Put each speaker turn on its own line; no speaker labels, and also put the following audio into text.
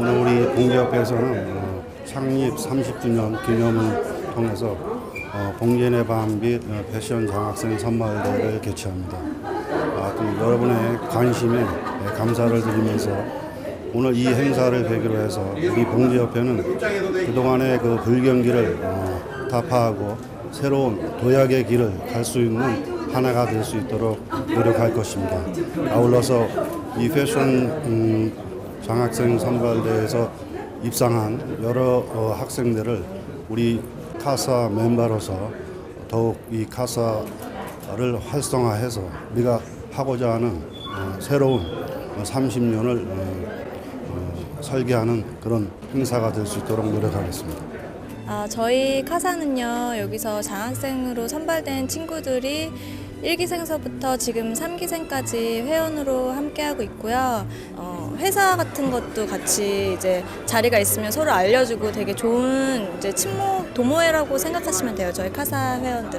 오늘 우리 봉제협회에서는 어, 창립 30주년 기념을 통해서 어, 봉제내 밤빛 어, 패션 장학생 선발대회를 개최합니다. 아, 또 여러분의 관심에 네, 감사를 드리면서 오늘 이 행사를 계기로 해서 우리 봉제협회는 그동안의 그 불경기를 어, 타파하고 새로운 도약의 길을 갈 수 있는 하나가 될 수 있도록 노력할 것입니다. 아울러서 이 패션 음, 장학생 선발대회에서 입상한 여러 어, 학생들을 우리 카사 멤버로서 더욱 이 카사를 활성화해서 우리가 하고자 하는 어, 새로운 30년을 설계하는 그런 행사가 될 수 있도록 노력하겠습니다.
아, 저희 카사는요, 여기서 장학생으로 선발된 친구들이 1기생서부터 지금 3기생까지 회원으로 함께하고 있고요. 어, 회사 같은 것도 같이 이제 자리가 있으면 서로 알려주고 되게 좋은 이제 친목, 동호회라고 생각하시면 돼요. 저희 카사 회원들은.